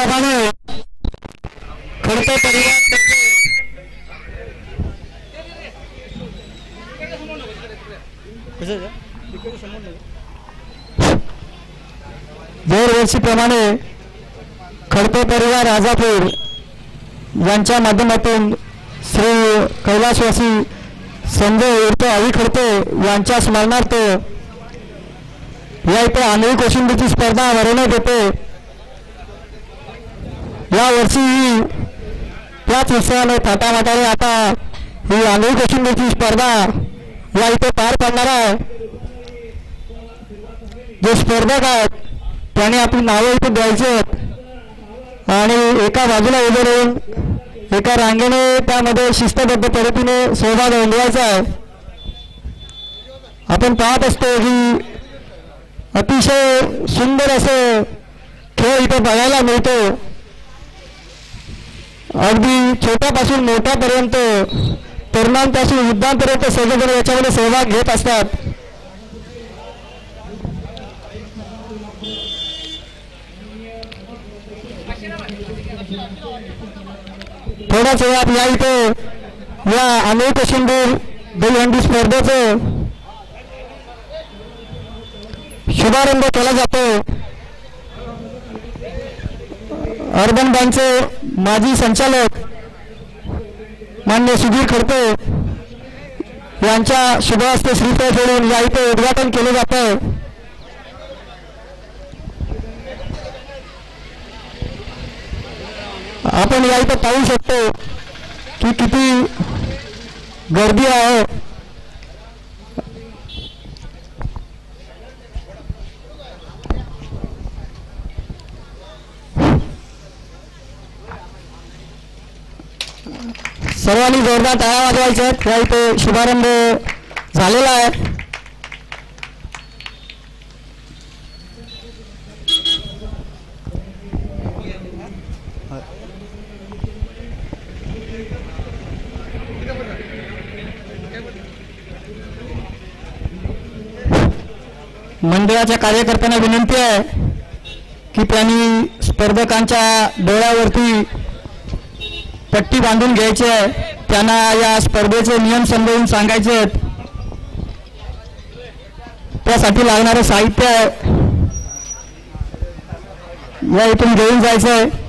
दरवर्षीप्रमाणे खडसे परिवार दरवर्षीप्रमाणे खडपे परिवार राजापूर यांच्या माध्यमातून श्री कैलासवासी संजय उर्फ अवी खडपे यांच्या स्मरणार्थ या इथे आंधळी कोशिंबीची स्पर्धा भरवण्यात येते. या वर्षी याच उत्सवाने थाटामाटाने आता ही आंधळी कोशिंबीरची स्पर्धा या इथे पार पडणार आहे. जे स्पर्धक आहेत त्याने आपली नावं इथे द्यायची आहेत. आणि एका बाजूला उभे राहून एका रांगेने त्यामध्ये शिस्तबद्ध पद्धतीने सहभाग नोंदवायचा आहे. आपण पाहत असतो की अतिशय सुंदर असं खेळ इथे बघायला मिळतो. अगदी छोट्यापासून मोठ्यापर्यंत तरुणांपासून वृद्धांपर्यंत सर्वजण याच्यामध्ये सहभाग घेत असतात. थोड्याच वेळात या इथे या अनेक शिंदूर दहीहंडी स्पर्धेचं शुभारंभ केला जातो. अर्बन बँकचे माजी संचालक मान्य सुधीर खडके यांच्या शुभ हस्ते श्रीफळ ठेवून या इथे उद्घाटन केले जात. आहे आपण या इथं पाहू शकतो की किती गर्दी आहे. सर्वांनी जोरदार टाळ्या वाजवायच्या आहेत. त्या इथे शुभारंभ झालेला आहे. मंडळाच्या कार्यकर्त्यांना विनंती आहे की त्यांनी स्पर्धकांच्या डोळ्यावरती पट्टी बांधून घ्यायची आहे. त्यांना या स्पर्धेचे नियम समजावून सांगायचे आहेत. त्यासाठी लागणारं साहित्य आहे. या इथून घेऊन जायचं आहे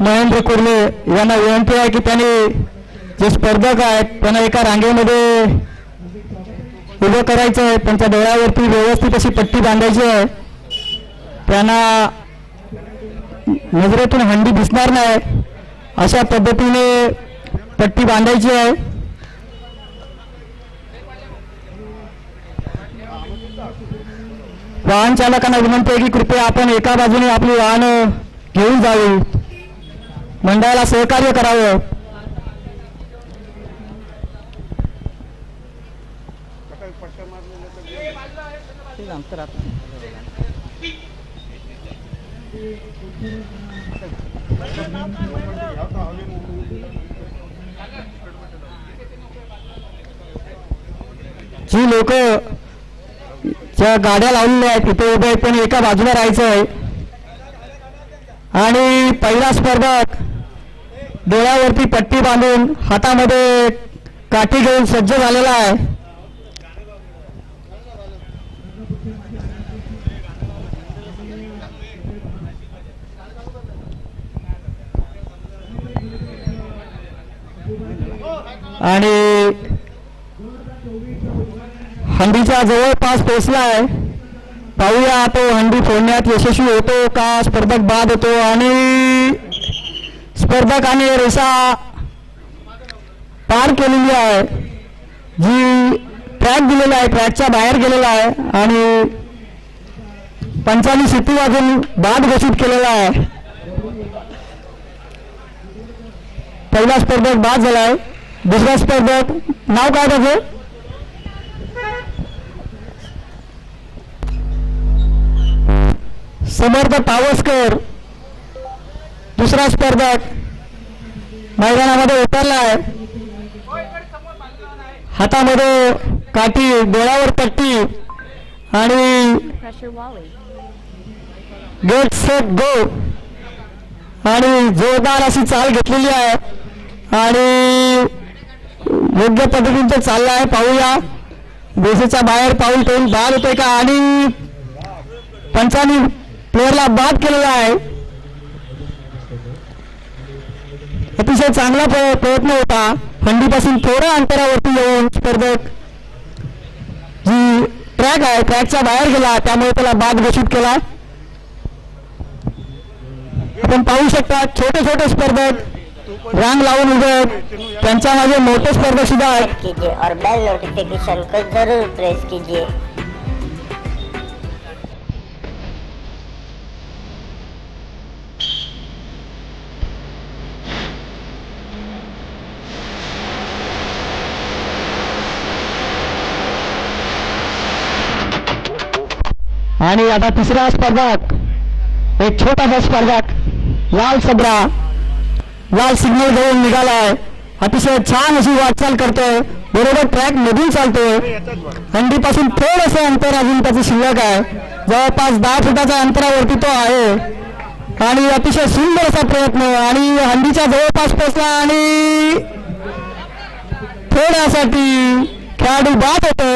महेंद्र कुर्ले यांना विनंती आहे की त्यांनी जे स्पर्धक आहेत त्यांना एका रांगेमध्ये उभं करायचं आहे त्यांच्या डोळ्यावरती व्यवस्थित अशी पट्टी बांधायची आहे. त्यांना नजरेतून हंडी दिसणार नाही. अशा पद्धतीने पट्टी बांधायची आहे. वाहन चालकांना विनंती आहे की कृपया आपण एका बाजूने आपली वाहनं घेऊन जावी. मंडळाला सहकार्य करावं जी लोक ज्या गाड्या लावलेल्या आहेत तिथे उभे आहेत पण एका बाजूला राहायचं आहे. आणि पहिला स्पर्धक डोळ्यावरती पट्टी बांधून हातामध्ये काठी घेऊन सज्ज झालेला आहे. आणि हंडीच्या जवळपास पोचला आहे. पाहूया तो हंडी फोडण्यात यशस्वी होतो का? स्पर्धक बाद होतो आणि स्पर्धकाने रेषा पार केलेली आहे. जी ट्रॅक दिलेला आहे ट्रॅकच्या बाहेर गेलेला आहे आणि पंचानी शिट्टी वाजून बाद घोषित केलेला आहे. पहिला स्पर्धक बाद झाला आहे. दुसरा स्पर्धक नाव काय त्याचं? समर्थ पावसकर. दुसरा स्पर्धक मैदानामध्ये उतरला आहे हातामध्ये काठी डोळ्यावर पट्टी आणि गेट सेट गो आणि जोरदार अशी चाल घेतलेली आहे. आणि योग्य पद्धतीने चाललं आहे. पाहूया. बेसीच्या बाहेर पाऊल ठेवून बाद होते का? आणि पंचानी प्लेअरला बाद केलेला आहे. अतिशय चांगला प्रयत्न होता. फंडीपासून थोड्या अंतरावरती येऊन स्पर्धक जी ट्रॅक आहे ट्रॅकच्या बाहेर गेला त्यामुळे त्याला बाद घोषित केला. आपण पाहू शकता छोटे छोटे स्पर्धक रांग लावून उभे आहेत. त्यांच्या मागे मोठे स्पर्धक सुद्धा आहेत. और बेल नोटिफिकेशन को जरूर प्रेस कीजिए. आणि आता तिसरा स्पर्धक एक छोटासा स्पर्धक लाल सबरा. लाल सिग्नल घेऊन निघालाय. अतिशय छान अशी वाटचाल करतोय. बरोबर ट्रॅक मधून चालतोय. हंडीपासून थोडंसं अंतर अजून त्याचं शिल्लक आहे. जवळपास दहा फुटाच्या अंतरावरती तो आहे. आणि अतिशय सुंदर असा प्रयत्न. आणि हंडीच्या जवळपास पोचला आणि थोड्यासाठी खेळाडू बाद होतो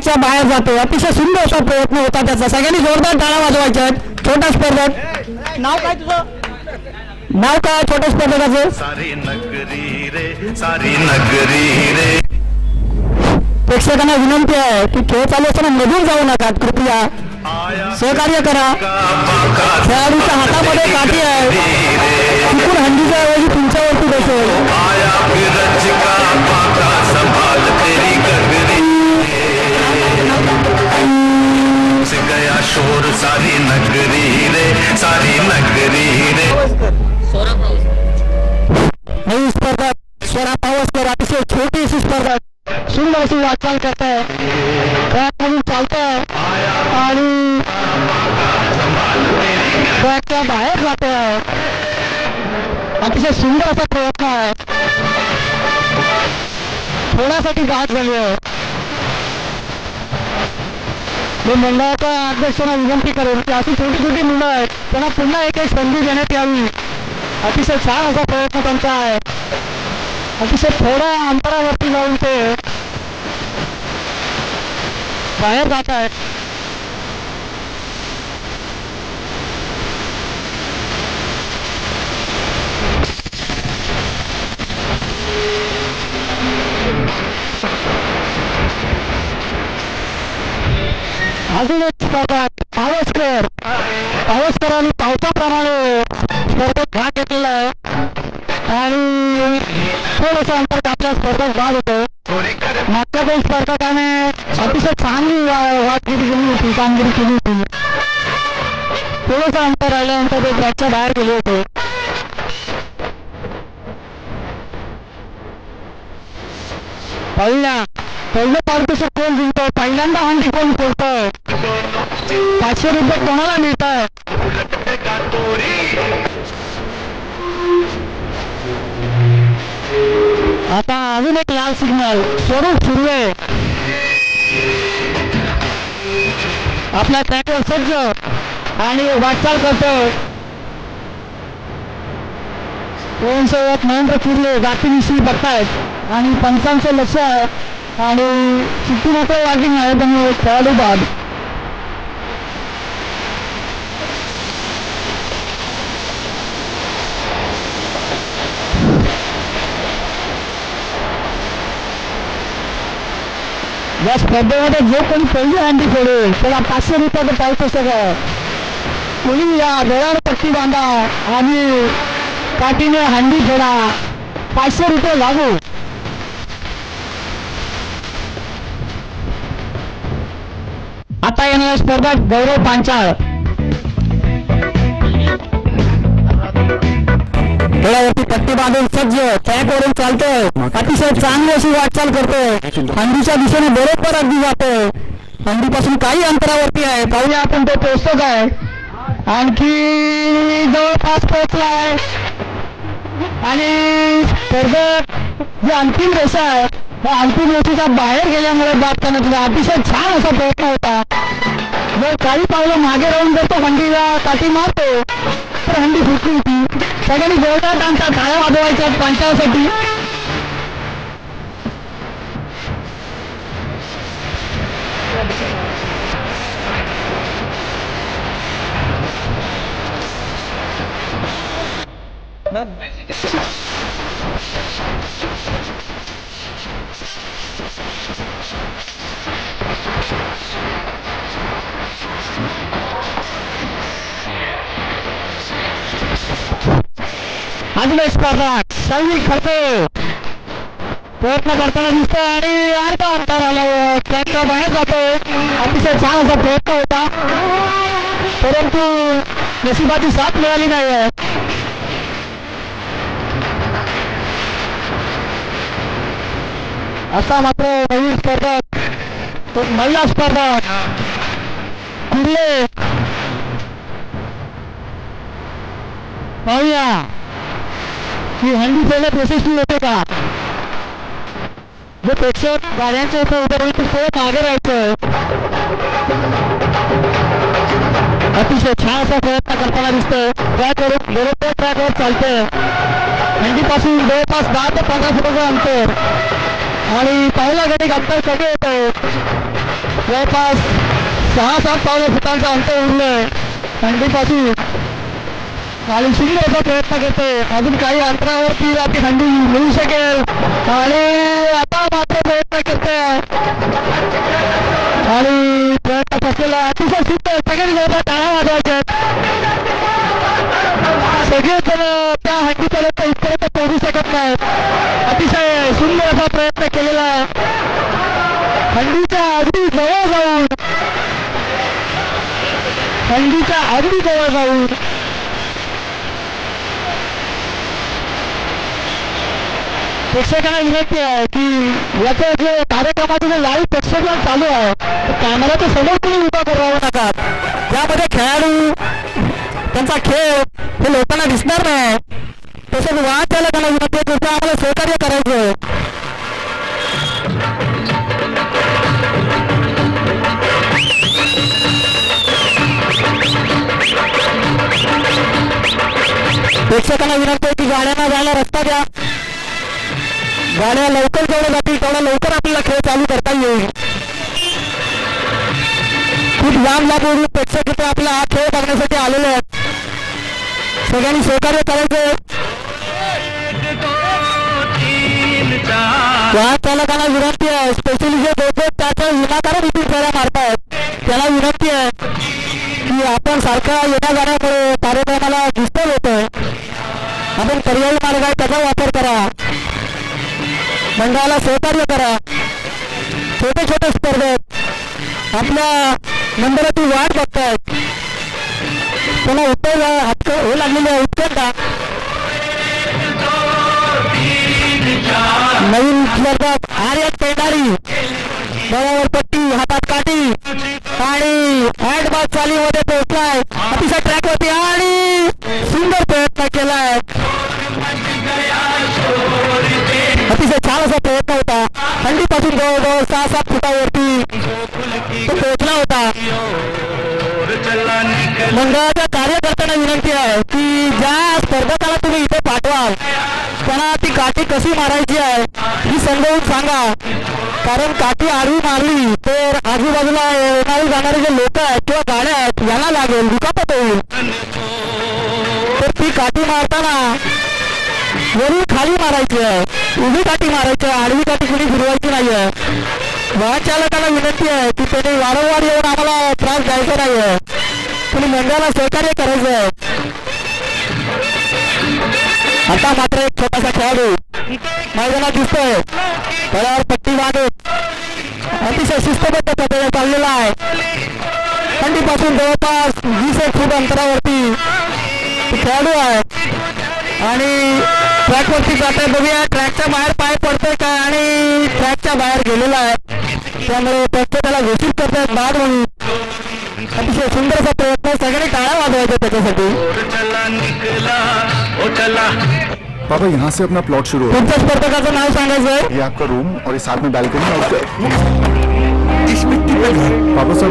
ट्रॅकच्या बाहेर जातो. अतिशय सुंदर असा प्रयत्न होता त्याचा. सगळ्यांनी जोरदार टाळा वाजवायच्या आहेत. छोटा स्पर्धक नाव काय तुझं? नाव काय? छोट्या स्पर्धकाचं सारी नगरी रे सारी नगरी रे. प्रेक्षकांना विनंती आहे की खेळ चालू असताना मधून जाऊ नका. कृपया सहकार्य करा. खेळाडूच्या हातामध्ये काठी आहे. चुकून हंडीच्या ऐवजी तुमच्यावरती बसेल. नगरी रे सारी नगरी रे नवी स्पर्धा स्वरा पावसकर अतिशय छोटी अशी स्पर्धा सुंदर अशी वाटचाल करत आहे ट्रॅकमधून चालत आहे आणि ट्रॅकच्या बाहेर जात आहे अतिशय सुंदर असा प्रयत्न आहे थोड्यासाठी बाद झाली आहे मी मंडळाच्या अध्यक्षांना विनंती करेन. की अशी छोटी छोटी मुलं आहेत. त्यांना एक एक संधी देण्यात यावी. अतिशय छान असा प्रयत्न त्यांचा आहे. अतिशय थोड्या अंतरावरती जाऊन ते बाहेर जात आहेत. अजून एक स्पर्धा पावसकर पावसकरांनी पावसाप्रमाणे स्पर्धेत भाग घेतलेला आहे. आणि थोडंसं अंतर आपल्या स्पर्धेत भाग होतो. मागच्या दोन स्पर्धकाने अतिशय चांगली वाटगिरी केली होती कामगिरी केली होती. थोडंसं अंतर आल्यानंतर ते ट्रॅकच्या बाहेर गेले होते. पहिल्या पहिलं पारितोषिक कोण जिंकतोय पहिल्यांदा हंडी कोण फोडतोय पाचशे रुपये कोणाला मिळत आहे आता अजून एक लाल सिग्नल स्वरूप सुर्वे. आपला ट्रॅक्टर सज्ज आणि वाटचाल करतोय. स्वयंसेवक महेंद्र कुर्ले जातीविषयी बघतायत आणि पंचांचं लक्ष आहे. आणि चिठ्ठी मात्र वागिंग आहे त्यामुळे खेळाडू बाद. या स्पर्धेमध्ये जो कोणी पहिली हंडी सोडेल त्याला पाचशे रुपयाचं पारितोषिक आहे कोणी या डोळ्यावर पट्टी बांधा आणि काठीने हंडी फोडा पाचशे रुपये लागू. आता येणाऱ्या स्पर्धक गौरव पांचाळ. डोळ्यावरती पट्टी बांधून सज्ज ट्रॅकवरून चालतोय. अतिशय चांगली अशी वाटचाल करतोय. हंडीच्या दिशेने बरोबर अगदी जातोय हंडीपासून काही अंतरावरती आहे. पाहूया आपण तो पोहोचतो काय आणखी जवळपास पोहोचलाय. आणि स्पर्धक जी अंतिम रेषा आहे त्या अंतिम रेषेच्या बाहेर गेल्यामुळे बाबताना करण्यात अतिशय छान असा प्रयत्न होता. जर काही पावलं मागे राहून जर तो हंडीला काठी मारतो हंडी फुटली होती. सगळ्यांनी जोरदार त्यांचा टाळ्या वाजवायच्या पंचासाठी. अजून स्पर्धक सैनिक खर्च प्रयत्न करताना दिसतोय आणि अर्धा अंतर आला बाहेर जातो अतिशय छान असा प्रयत्न होता. परंतु नशिबाची साथ मिळाली नाही आहे असा मात्र नवीन स्पर्धक तो महिला स्पर्धक कुर्ले. पाहूया. ही हंडी पहिल्या यशस्वी होते का? जे प्रेक्षक गाड्यांच्या इथं उभे राहून सगळं मागे राहायचं. अतिशय छान असा प्रयत्न करताना दिसतोय. त्याकडून बरोबर ट्रॅकवर चालतंय. हंडीपासून जवळपास दहा ते पंधरा फुटाचं अंतर. आणि पहिला गणिक अंतर कमी आहे जवळपास सहा सात पावले फुटांचं अंतर उरलंय. हंडीपासून आणि सुंदर असा प्रयत्न करते अजून काही अंतरावरती आपली थंडी मिळू शकेल. आणि आता मात्र प्रयत्न करते आणि प्रयत्न असलेला अतिशय सुंदर. सगळे जवळ टाळा वाजवायचे सगळेजण त्या हंडीपर्यंत इथपर्यंत पोहोचू शकत नाहीत. अतिशय सुंदर असा प्रयत्न केलेला आहे. हंडीच्या अगदी जवळ जाऊन. हंडीच्या अगदी जवळ जाऊन. प्रेक्षकांना विनंती आहे की याचं जे कार्यक्रमाचं जे लाईव्ह प्रक्षेपण चालू आहे कॅमेराच्या समोर तुम्ही उभा करावं नका. यामध्ये खेळाडू त्यांचा खेळ हे लोकांना दिसणार नाही. तसंच वाहन चालकांना विनंती आहे कृपया आम्हाला सहकार्य करायचं आहे. प्रेक्षकांना विनंती आहे की गाड्यांना जायला रस्ता द्या. गाड्या लवकर जेवढ्या जातील तेवढा लवकर आपल्याला खेळ चालू करता येईल. खूप लांब लांब प्रेक्षक इथे आपला हा खेळ बघण्यासाठी आलेले आहेत. सगळ्यांनी सहकार्य करायचं हक्क हे नवीन स्पर्धक आर्यन पेंडारी बरोबर पट्टी हातात काठी. आणि हँड बॉल चालीमध्ये पोहोचलाय. अतिशय ट्रॅक वरती कारण काठी आडवी मारली तर आजूबाजूला येणारी जाणारे जे लोक आहेत किंवा गाड्या आहेत यांना लागेल दुखापत होईल. तर ती काठी मारताना वरून खाली मारायची आहे. उभी काठी मारायची आहे. आडवी काठी कुणी फिरवायची नाही आहे वाहन चालकाला विनंती आहे की त्यांनी वारंवार येऊन आम्हाला त्रास द्यायचा नाही आहे तुम्ही मंडळाला सहकार्य करायचं आहे. आता मात्र एक छोटासा खेळाडू मैदानात दिसतोय. त्याला पट्टी मागे अतिशय शिस्तबद्ध पद्धतीने चाललेला आहे. थंडीपासून जवळपास वीस एक फूट अंतरावरती खेळाडू आहे. आणि ट्रॅकवरती जात आहे बघूया ट्रॅकच्या बाहेर पाय पडतोय का आणि ट्रॅकच्या बाहेर गेलेला आहे. त्यामुळे पंच त्याला घोषित करतायत बाद म्हणून अतिशय सुंदर असा प्रयत्न सगळ्यांनी टाळा वाजवायचा त्याच्यासाठी. पापा यहाँ से अपना प्लॉट शुरू होगा तुमच्या स्पर्धकाचं नाव सांगायचं आहे? ये आपका रूम और ये साथ में बैल्कनी और इस मिट्टी पे घर पापा सब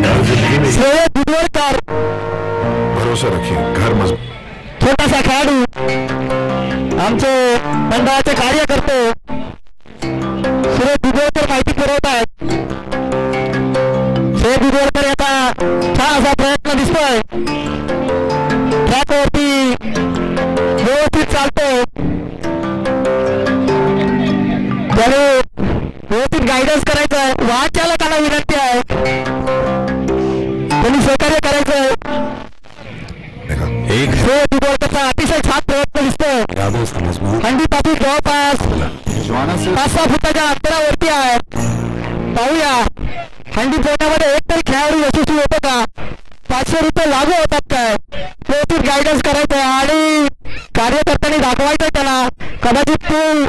यार जिंदगी में श्रेय दुधवडकर भरोसा रखिए घर मजबूत। छोटासा खेळाडू आमचे मंडळाचे कार्यकर्ते व्यवस्थित गायडन्स करायचं आणि कार्यकर्त्यांनी दाखवायचं त्याला. कदाचित तू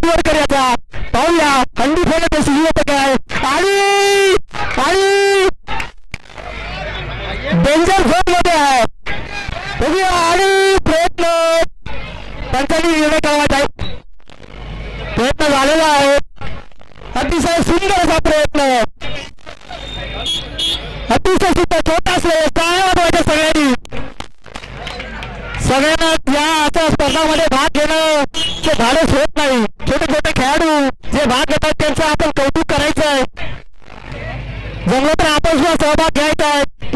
श्रेय दुधवडकर याचा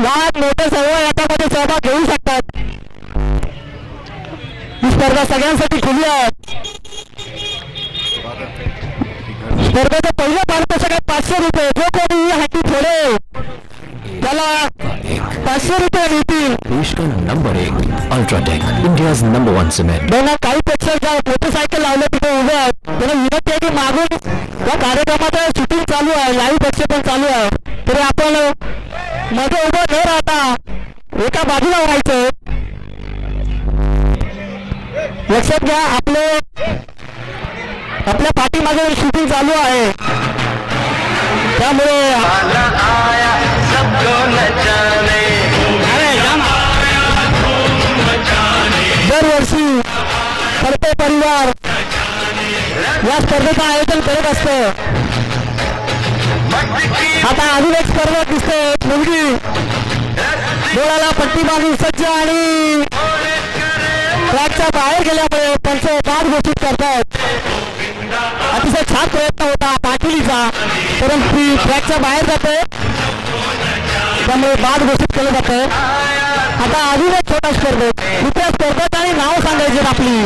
लहान मोठे सर्व याच्यामध्ये सहभाग घेऊ शकतात ही। स्पर्धा सगळ्यांसाठी खुली आहे स्पर्धेचं पहिलं पारितोषिक आहे पाचशे रुपये जो कोणी ही हाती फोडेल त्याला पाचशे रुपये मिळतील नंबर एक UltraTech India's number one cement त्यांना आपल्या पाठीमागे शूटिंग चालू आहे. त्यामुळे दरवर्षी करते परिवार. या स्पर्धेचं आयोजन करत असतं. आता अजून एक स्पर्धा दिसते. मुलगी डोळ्याला पट्टी बांधून सज्ज आणि ट्रॅकच्या बाहेर गेल्यामुळे पंच बाद घोषित करतायत अतिशय छान प्रयत्न होता पाटीलीचा. परंतु ती ट्रॅकच्या बाहेर जाते त्यामुळे बाद घोषित केलं जातं आता अजून एक छोटा स्पर्धेत दुसऱ्या स्पर्धेत आणि नाव सांगायचे आपली.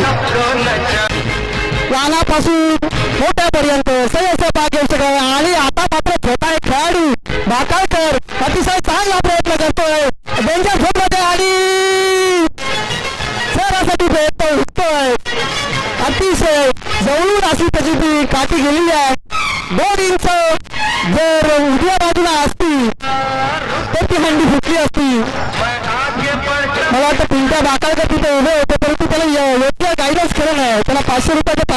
लहानापासून मोठ्यापर्यंत. सगळे भाग घेऊ शकतो आणि आता मात्र छोटा एक खेळाडू भाकाळकर अतिशय चांगला प्रयत्न करतोय. डेंजर झोनमध्ये आणि शहरासाठी प्रयत्न उठतोय अतिशय जवळून अशी ती काठी गेलेली आहे. दोन इंच जर उजव्या बाजूला असती तर ती हंडी फुटली असती. मला वाटतं चार बाकाळकर तिथे उभे होते परंतु त्याला योग्य गायडन्स केलं नाही. त्याला पाचशे रुपयाचं